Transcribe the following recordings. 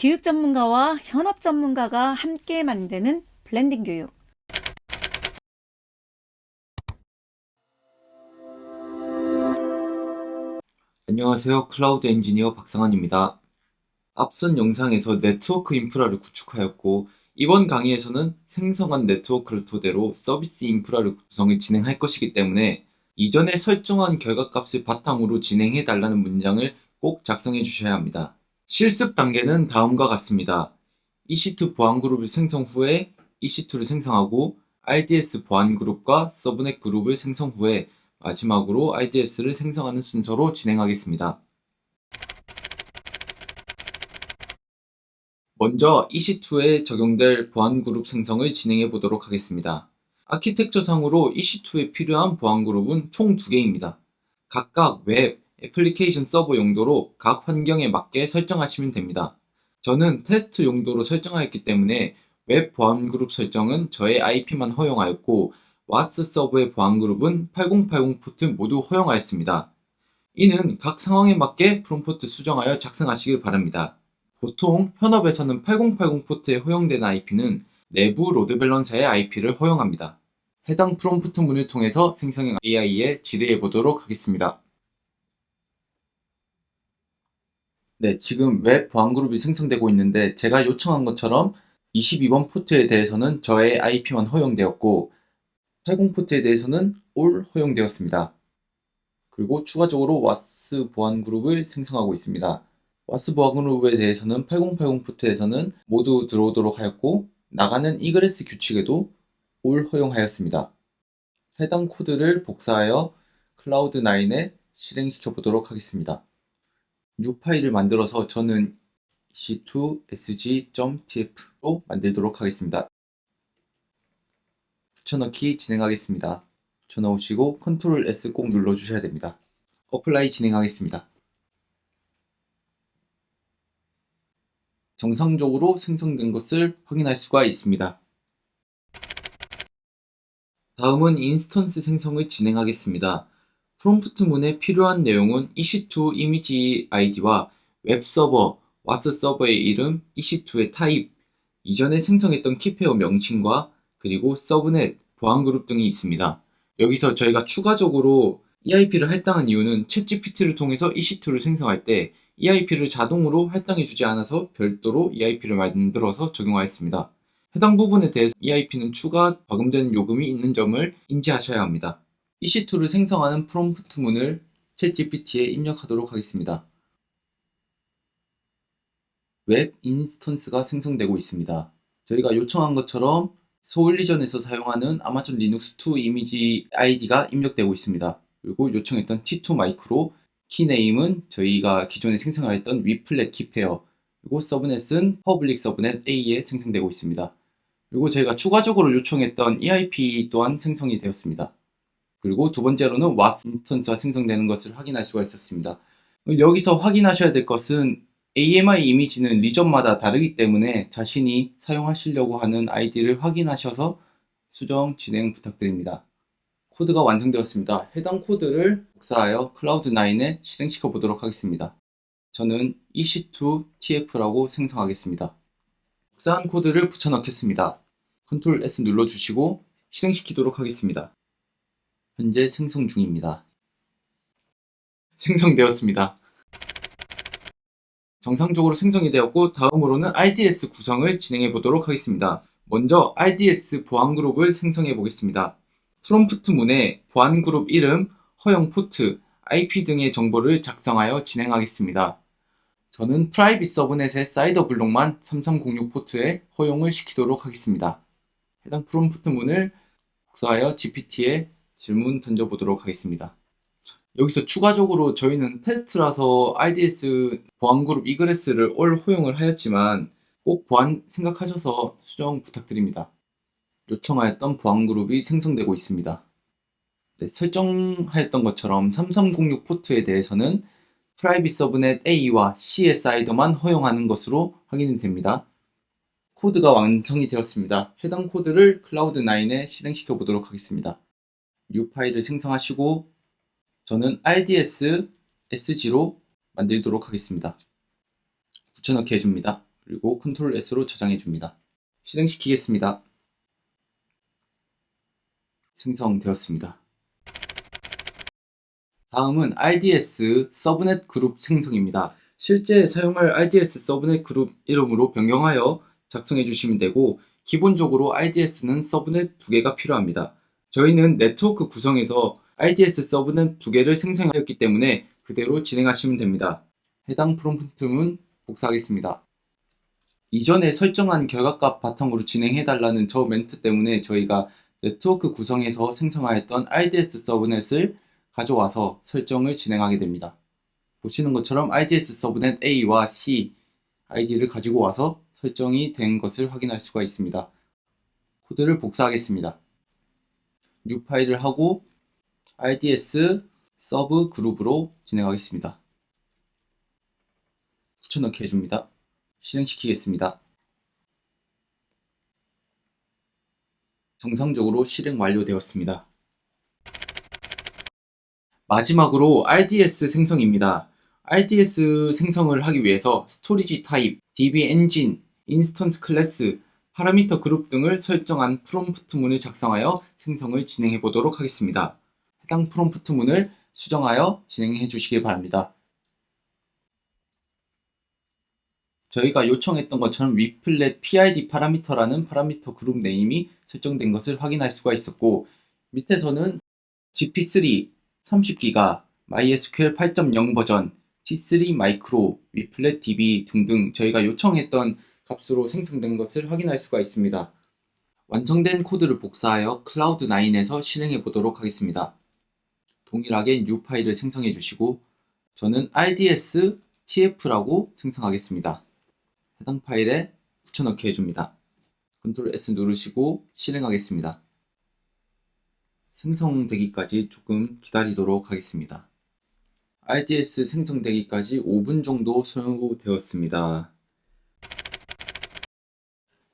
교육 전문가와 현업 전문가가 함께 만드는 블렌딩 교육. 안녕하세요. 클라우드 엔지니어 박상환입니다. 앞선 영상에서 네트워크 인프라를 구축하였고, 이번 강의에서는 생성한 네트워크를 토대로 서비스 인프라를 구성을 진행할 것이기 때문에 이전에 설정한 결과값을 바탕으로 진행해 달라는 문장을 꼭 작성해 주셔야 합니다. 실습 단계는 다음과 같습니다. EC2 보안 그룹을 생성 후에 EC2를 생성하고 RDS 보안 그룹과 서브넷 그룹을 생성 후에 마지막으로 RDS를 생성하는 순서로 진행하겠습니다. 먼저 EC2에 적용될 보안 그룹 생성을 진행해 보도록 하겠습니다. 아키텍처 상으로 EC2에 필요한 보안 그룹은 총 2개입니다. 각각 웹, 애플리케이션 서버 용도로 각 환경에 맞게 설정하시면 됩니다. 저는 테스트 용도로 설정하였기 때문에 웹 보안 그룹 설정은 저의 IP만 허용하였고 왓스 서버의 보안 그룹은 8080 포트 모두 허용하였습니다. 이는 각 상황에 맞게 프롬프트 수정하여 작성하시길 바랍니다. 보통 현업에서는 8080 포트에 허용되는 IP는 내부 로드 밸런서의 IP를 허용합니다. 해당 프롬프트 문을 통해서 생성형 AI에 지도해 보도록 하겠습니다. 네, 지금 웹 보안 그룹이 생성되고 있는데 제가 요청한 것처럼 22번 포트에 대해서는 저의 IP만 허용되었고 80 포트에 대해서는 all 허용되었습니다. 그리고 추가적으로 왓스 보안 그룹을 생성하고 있습니다. 왓스 보안 그룹에 대해서는 8080 포트에서는 모두 들어오도록 하였고 나가는 이그레스 규칙에도 all 허용하였습니다. 해당 코드를 복사하여 클라우드9에 실행시켜 보도록 하겠습니다. New 파일을 만들어서 저는 ec2sg.tf로 만들도록 하겠습니다. 붙여넣기 진행하겠습니다. 붙여넣으시고 컨트롤 S 꼭 눌러주셔야 됩니다. 어플라이 진행하겠습니다. 정상적으로 생성된 것을 확인할 수가 있습니다. 다음은 인스턴스 생성을 진행하겠습니다. 프롬프트 문에 필요한 내용은 EC2 이미지 아이디와 웹 서버, 왓스 서버의 이름, EC2의 타입, 이전에 생성했던 키페어 명칭과 그리고 서브넷, 보안 그룹 등이 있습니다. 여기서 저희가 추가적으로 EIP를 할당한 이유는 챗GPT를 통해서 EC2를 생성할 때 EIP를 자동으로 할당해 주지 않아서 별도로 EIP를 만들어서 적용하였습니다. 해당 부분에 대해서 EIP는 추가 과금되는 요금이 있는 점을 인지하셔야 합니다. EC2를 생성하는 프롬프트 문을 챗GPT에 입력하도록 하겠습니다. 웹 인스턴스가 생성되고 있습니다. 저희가 요청한 것처럼 소울리전에서 사용하는 아마존 리눅스 2 이미지 아이디가 입력되고 있습니다. 그리고 요청했던 T2 마이크로 키네임은 저희가 기존에 생성하였던 위플랫 키페어 그리고 서브넷은 퍼블릭 서브넷 A에 생성되고 있습니다. 그리고 저희가 추가적으로 요청했던 EIP 또한 생성이 되었습니다. 그리고 두 번째로는 WAS 인스턴스가 생성되는 것을 확인할 수가 있었습니다. 여기서 확인하셔야 될 것은 AMI 이미지는 리전마다 다르기 때문에 자신이 사용하시려고 하는 아이디를 확인하셔서 수정 진행 부탁드립니다. 코드가 완성되었습니다. 해당 코드를 복사하여 클라우드9에 실행시켜 보도록 하겠습니다. 저는 EC2TF라고 생성하겠습니다. 복사한 코드를 붙여넣겠습니다. Ctrl S 눌러주시고 실행시키도록 하겠습니다. 현재 생성 중입니다. 생성되었습니다. 정상적으로 생성이 되었고 다음으로는 RDS 구성을 진행해 보도록 하겠습니다. 먼저 RDS 보안 그룹을 생성해 보겠습니다. 프롬프트 문에 보안 그룹 이름, 허용 포트, IP 등의 정보를 작성하여 진행하겠습니다. 저는 프라이빗 서브넷의 사이더 블록만 3306 포트에 허용을 시키도록 하겠습니다. 해당 프롬프트 문을 복사하여 GPT에 질문 던져보도록 하겠습니다. 여기서 추가적으로 저희는 테스트라서 RDS 보안 그룹 이그레스를 올 허용을 하였지만 꼭 보안 생각하셔서 수정 부탁드립니다. 요청하였던 보안 그룹이 생성되고 있습니다. 네, 설정하였던 것처럼 3306 포트에 대해서는 프라이빗 서브넷 A와 C의 사이더만 허용하는 것으로 확인이 됩니다. 코드가 완성이 되었습니다. 해당 코드를 클라우드9에 실행시켜 보도록 하겠습니다. New 파일을 생성하시고 저는 RDS SG로 만들도록 하겠습니다. 붙여넣기 해줍니다. 그리고 컨트롤 S로 저장해 줍니다. 실행시키겠습니다. 생성되었습니다. 다음은 RDS 서브넷 그룹 생성입니다. 실제 사용할 RDS 서브넷 그룹 이름으로 변경하여 작성해 주시면 되고 기본적으로 RDS는 서브넷 두 개가 필요합니다. 저희는 네트워크 구성에서 RDS 서브넷 두 개를 생성하였기 때문에 그대로 진행하시면 됩니다. 해당 프롬프트문 복사하겠습니다. 이전에 설정한 결과값 바탕으로 진행해달라는 저 멘트 때문에 저희가 네트워크 구성에서 생성하였던 RDS 서브넷을 가져와서 설정을 진행하게 됩니다. 보시는 것처럼 RDS 서브넷 A와 C 아이디를 가지고 와서 설정이 된 것을 확인할 수가 있습니다. 코드를 복사하겠습니다. New 파일을 하고 RDS 서브 그룹으로 진행하겠습니다. 붙여넣기 해줍니다. 실행시키겠습니다. 정상적으로 실행 완료되었습니다. 마지막으로 RDS 생성입니다. RDS 생성을 하기 위해서 스토리지 타입, DB 엔진, 인스턴스 클래스, 파라미터 그룹 등을 설정한 프롬프트 문을 작성하여 생성을 진행해 보도록 하겠습니다. 해당 프롬프트 문을 수정하여 진행해 주시기 바랍니다. 저희가 요청했던 것처럼 위플렛 PID 파라미터라는 파라미터 그룹 네임이 설정된 것을 확인할 수가 있었고 밑에서는 GP3 30기가, MySQL 8.0 버전, T3 마이크로, 위플렛 DB 등등 저희가 요청했던 값으로 생성된 것을 확인할 수가 있습니다. 완성된 코드를 복사하여 클라우드9에서 실행해 보도록 하겠습니다. 동일하게 new 파일을 생성해 주시고 저는 RDS TF라고 생성하겠습니다. 해당 파일에 붙여넣기 해줍니다. Ctrl S 누르시고 실행하겠습니다. 생성되기까지 조금 기다리도록 하겠습니다. RDS 생성되기까지 5분 정도 소요되었습니다.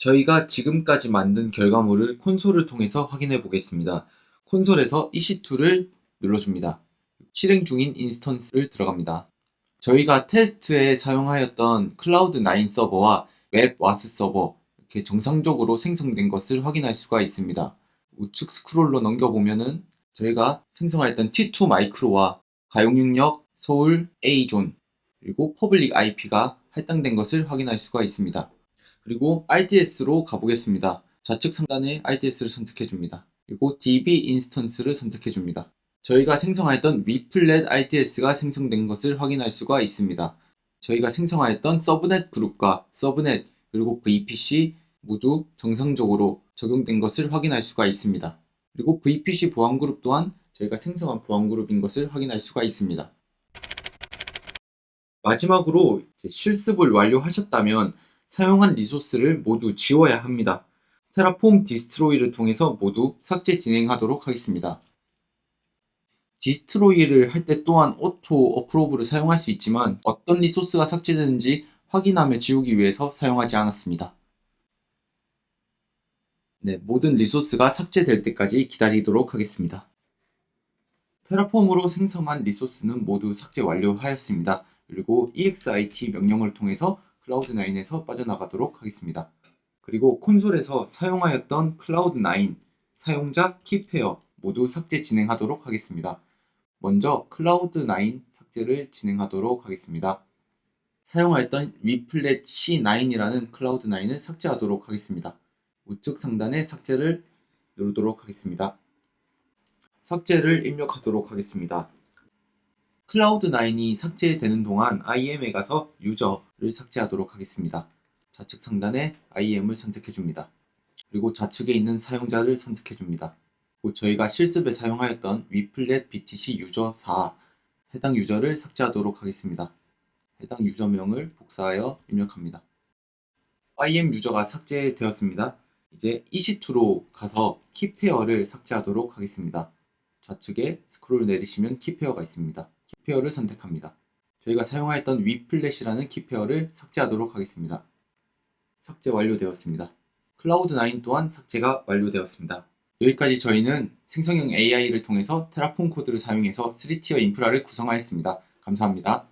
저희가 지금까지 만든 결과물을 콘솔을 통해서 확인해 보겠습니다. 콘솔에서 EC2를 눌러줍니다. 실행 중인 인스턴스를 들어갑니다. 저희가 테스트에 사용하였던 클라우드9 서버와 웹 와스 서버 이렇게 정상적으로 생성된 것을 확인할 수가 있습니다. 우측 스크롤로 넘겨보면은 저희가 생성하였던 T2 마이크로와 가용 능력 서울 A존 그리고 퍼블릭 IP가 할당된 것을 확인할 수가 있습니다. 그리고 RDS로 가보겠습니다. 좌측 상단에 RDS를 선택해 줍니다. 그리고 DB 인스턴스를 선택해 줍니다. 저희가 생성하였던 위플렛 RDS가 생성된 것을 확인할 수가 있습니다. 저희가 생성하였던 서브넷 그룹과 서브넷 그리고 VPC 모두 정상적으로 적용된 것을 확인할 수가 있습니다. 그리고 VPC 보안 그룹 또한 저희가 생성한 보안 그룹인 것을 확인할 수가 있습니다. 마지막으로 실습을 완료하셨다면 사용한 리소스를 모두 지워야 합니다. 테라폼 디스트로이를 통해서 모두 삭제 진행하도록 하겠습니다. 디스트로이를 할 때 또한 오토 어프로브를 사용할 수 있지만 어떤 리소스가 삭제되는지 확인하며 지우기 위해서 사용하지 않았습니다. 네, 모든 리소스가 삭제될 때까지 기다리도록 하겠습니다. 테라폼으로 생성한 리소스는 모두 삭제 완료하였습니다. 그리고 exit 명령을 통해서 클라우드9에서 빠져나가도록 하겠습니다. 그리고 콘솔에서 사용하였던 클라우드9 사용자 키페어 모두 삭제 진행하도록 하겠습니다. 먼저 클라우드9 삭제를 진행하도록 하겠습니다. 사용하였던 위플렛 C9이라는 클라우드9을 삭제하도록 하겠습니다. 우측 상단에 삭제를 누르도록 하겠습니다. 삭제를 입력하도록 하겠습니다. 클라우드9이 삭제되는 동안 IM에 가서 유저를 삭제하도록 하겠습니다. 좌측 상단에 IM을 선택해 줍니다. 그리고 좌측에 있는 사용자를 선택해 줍니다. 저희가 실습에 사용하였던 위플렛 BTC 유저 4 해당 유저를 삭제하도록 하겠습니다. 해당 유저명을 복사하여 입력합니다. IM 유저가 삭제되었습니다. 이제 EC2로 가서 키페어를 삭제하도록 하겠습니다. 좌측에 스크롤 내리시면 키페어가 있습니다. 키페어를 선택합니다. 저희가 사용하였던 위플랫이라는 키페어를 삭제하도록 하겠습니다. 삭제 완료되었습니다. 클라우드9 또한 삭제가 완료되었습니다. 여기까지 저희는 생성형 AI를 통해서 테라폼 코드를 사용해서 3티어 인프라를 구성하였습니다. 감사합니다.